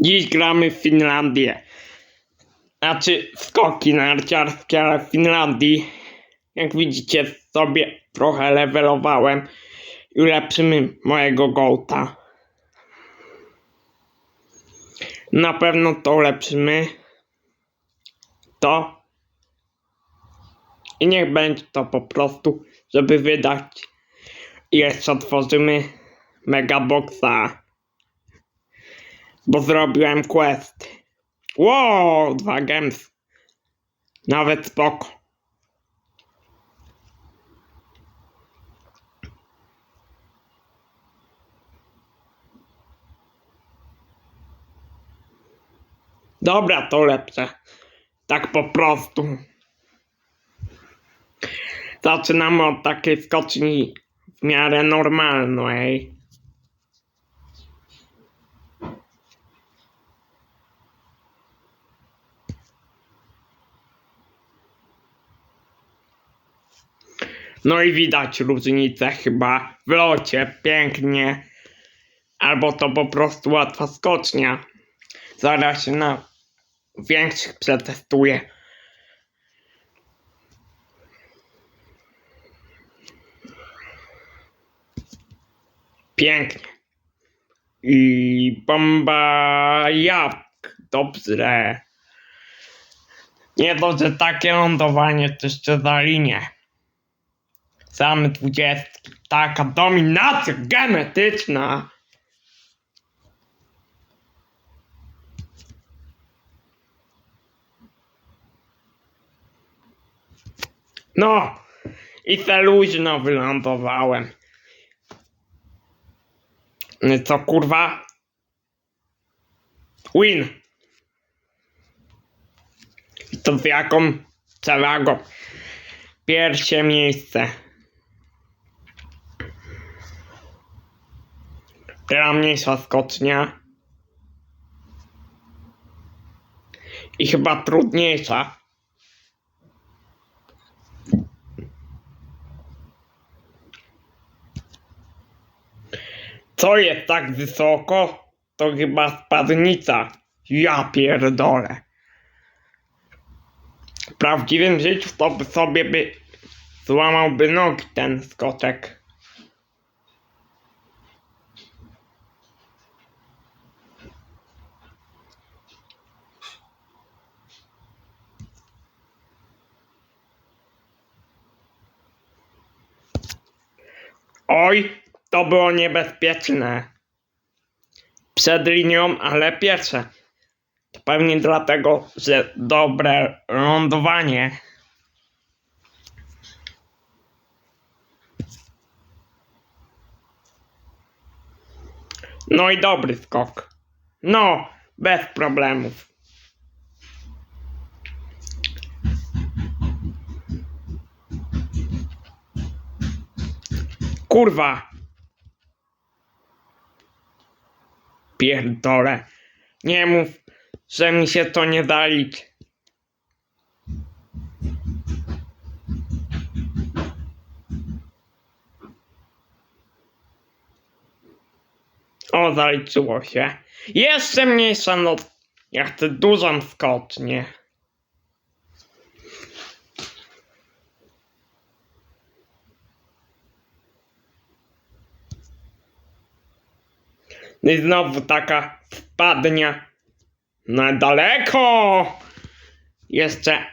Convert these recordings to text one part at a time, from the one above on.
Dziś gramy w Finlandię. Znaczy skoki narciarskie, ale w Finlandii. Jak widzicie sobie trochę levelowałem i ulepszymy mojego gołta. Na pewno to ulepszymy. To. I niech będzie to po prostu, żeby wydać. I jeszcze otworzymy Megaboxa. Bo zrobiłem quest. Wow, dwa gems. Nawet spoko. Dobra, to lepsze. Tak po prostu. Zaczynamy od takiej skoczni w miarę normalnej. No i widać różnicę chyba w locie, pięknie. Albo to po prostu łatwa skocznia. Zaraz na większych przetestuję. Pięknie. I bomba jabłk. Dobrze. Nie to, takie lądowanie to jeszcze za linię. Same dwudziestki. Taka dominacja genetyczna. No. I se luźno wylądowałem. No Co kurwa? Win. I to z jaką przewagą? Pierwsze miejsce. Teraz mniejsza skocznia. I chyba trudniejsza. Co jest tak wysoko? To chyba spadnica. Ja pierdolę. W prawdziwym życiu to by sobie by złamałby nogi ten skoczek. Oj, to było niebezpieczne. Przed linią, ale pierwsze. To pewnie dlatego, że dobre lądowanie. No i dobry skok. No, bez problemów. Kurwa. Pierdolę. Nie mów, że mi się to nie zaliczy. O, zaliczyło się. Jeszcze mniejsza, no. Ja chcę dużą skocznię. I znowu taka spadnia na daleko. Jeszcze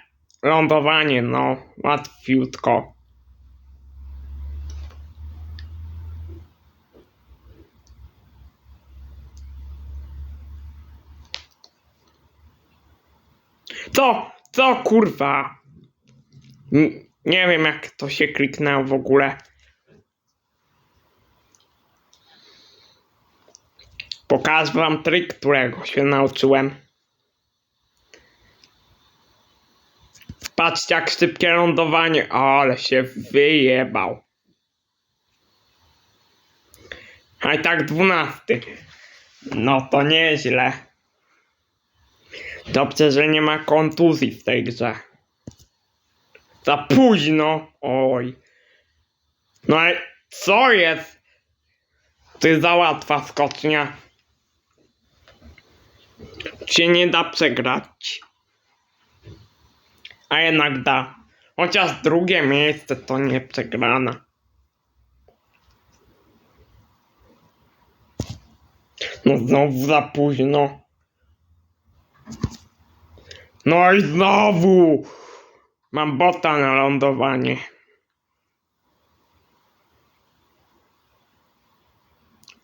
lądowanie, no, łatwiutko. Co? Co kurwa? Nie wiem jak to się kliknęło w ogóle. Pokażę wam trik, którego się nauczyłem. Patrzcie jak szybkie lądowanie. Ale się wyjebał. A i tak dwunasty. No to nieźle. Dobrze, że nie ma kontuzji w tej grze. Za późno. Oj. No ale co jest? Jest za łatwa skocznia. Się nie da przegrać. A jednak da. Chociaż drugie miejsce to nie przegrana. No znowu za późno. No i znowu! Mam bota na lądowanie.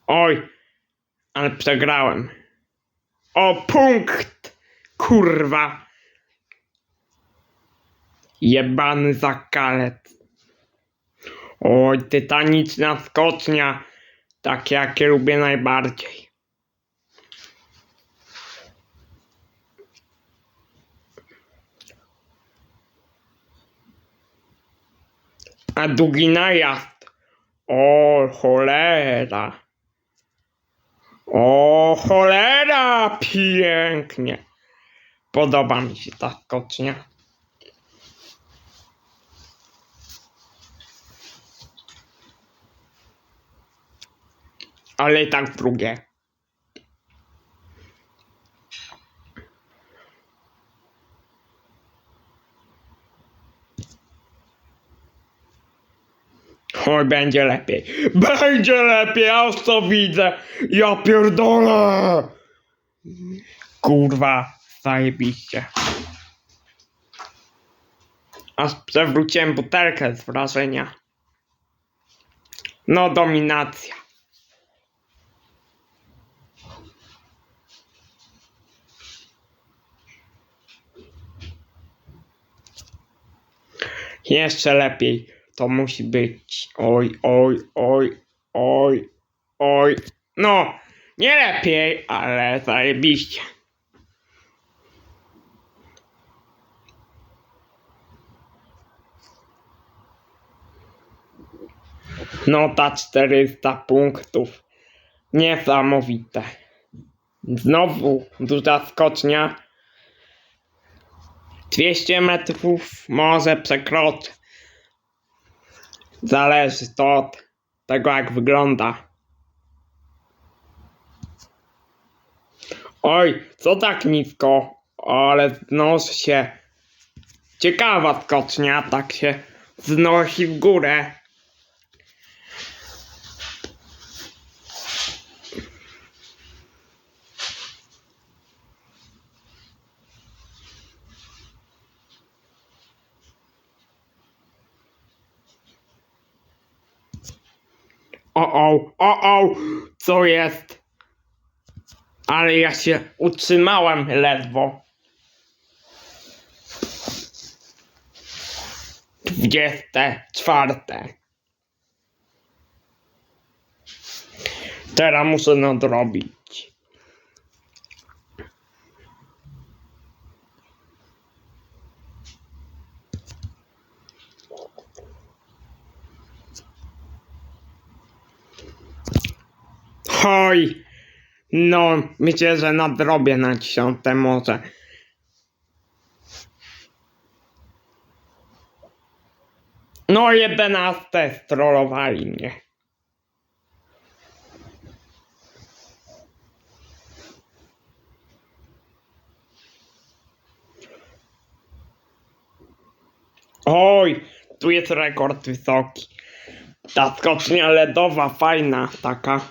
Oj, ale przegrałem. O punkt! Kurwa! Jebany zakalec. Oj, tytaniczna skocznia. Takie, jakie lubię najbardziej. A długi najazd. O, cholera. O, cholera, pięknie. Podoba mi się ta skocznia. Ale i tak drugie. Będzie lepiej. Będzie lepiej, aż to widzę. Ja pierdolę. Kurwa, zajebiście. Aż przewróciłem butelkę z wrażenia. No, dominacja. Jeszcze lepiej to musi być. Oj, oj, oj, oj, oj. No, nie lepiej, ale zajebiście. No ta 400 punktów. Niesamowite. Znowu duża skocznia. 200 metrów może przekroczę. Zależy to od tego, jak wygląda. Oj, co tak nisko? Ale znosi się. Ciekawa skocznia, tak się znosi w górę. O, o, o, o, co jest? Ale ja się utrzymałem ledwo. Dwudzieste czwarte. Teraz muszę nadrobić. Oj, no, myślę, że nadrobię na dziesiąte może. No, jedenaste strollowali mnie. Oj, tu jest rekord wysoki. Ta skocznia ledowa, fajna taka.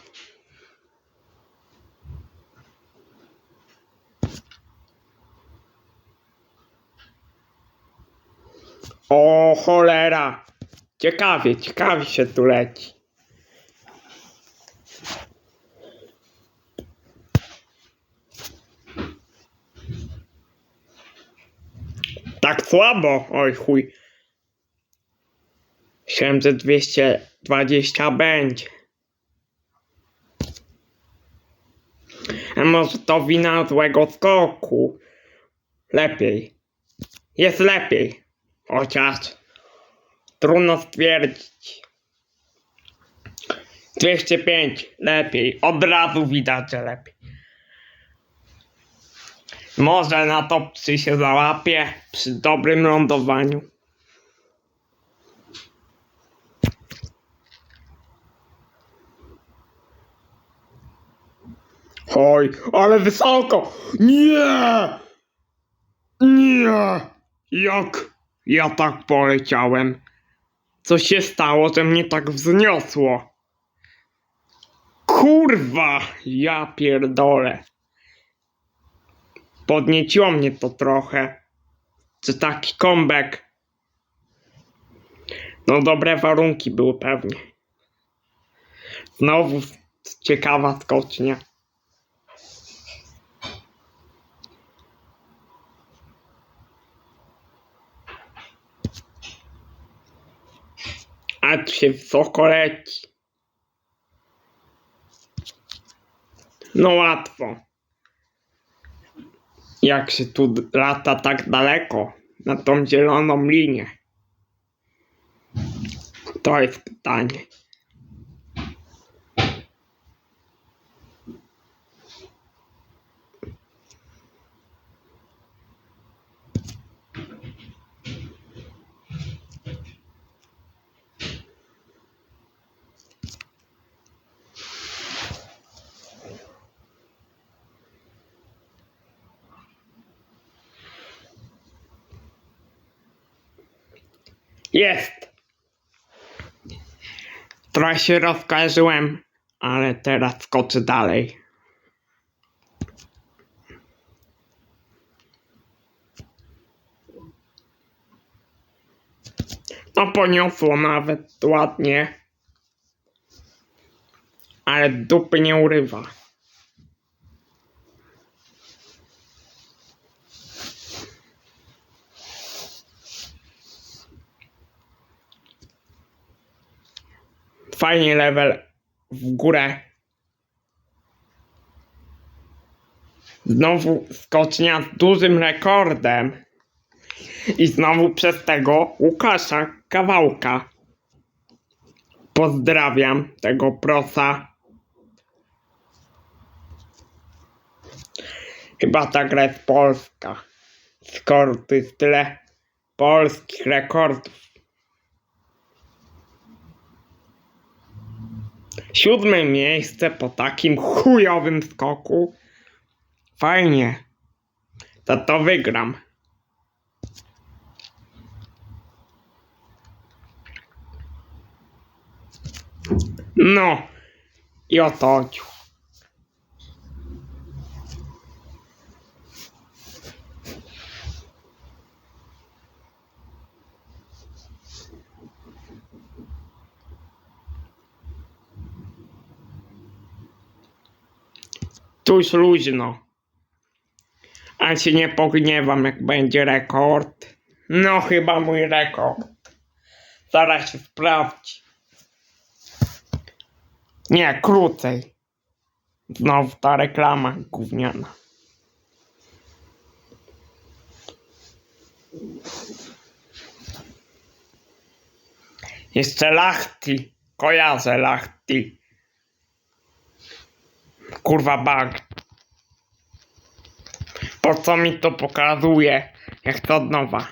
O cholera! Ciekawie, ciekawie się tu leci. Tak słabo, oj chuj. Myślałem, że 220 będzie. A może to wina złego skoku? Lepiej. Jest lepiej. Chociaż trudno stwierdzić. 205 lepiej. Od razu widać, że lepiej. Może na top 3 się załapie przy dobrym lądowaniu. Oj, ale wysoko! Nie! Nie! Jak ja tak poleciałem? Co się stało, że mnie tak wzniosło? Kurwa! Ja pierdolę. Podnieciło mnie to trochę. Czy taki comeback? No dobre warunki były pewnie. Znowu ciekawa skocznia. Się wysoko leci. No łatwo. Jak się tu lata tak daleko na tą zieloną linię? To jest pytanie. Jest! Trochę się rozkojarzyłem, ale teraz skoczę dalej. No poniosło nawet ładnie. Ale dupy nie urywa. Fajnie level w górę. Znowu skocznia z dużym rekordem. I znowu przez tego Łukasza Kawałka. Pozdrawiam tego prosa. Chyba ta gra jest polska. Skoro to jest tyle polskich rekordów. Siódme miejsce po takim chujowym skoku. Fajnie. Za to wygram. No. I o to chodziło. Tu już luźno. A się nie pogniewam, jak będzie rekord. No, chyba mój rekord. Zaraz się sprawdzi. Nie, krócej. Znowu ta reklama gówniana. Jeszcze Lachti. Kojarzę Lachti. Kurwa bug. Po co mi to pokazuje? Jak to od nowa.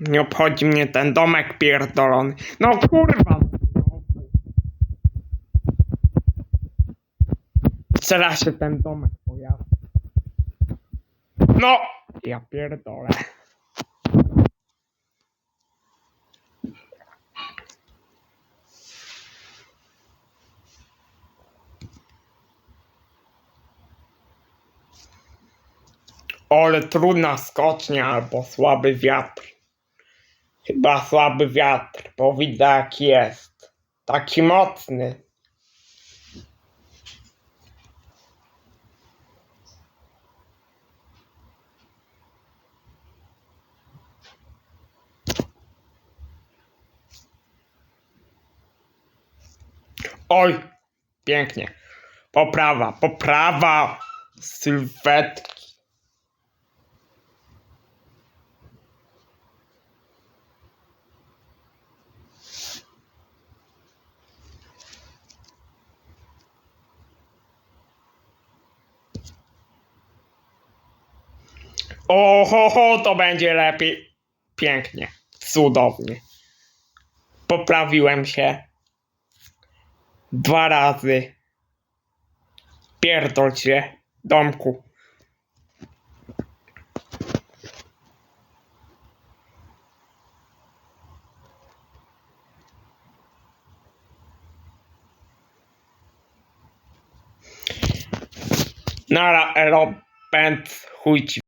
Nie obchodzi mnie ten domek pierdolony. No kurwa. Teraz się ten domek pojawi. No! Ja pierdolę. Ale trudna skocznia albo słaby wiatr. Chyba słaby wiatr, bo widzę jaki jest. Taki mocny. Oj, pięknie. Poprawa, poprawa sylwetki. Oho, ho, to będzie lepiej. Pięknie, cudownie. Poprawiłem się dwa razy. Pierdol się, domku. Nara, Robert, chuj ci.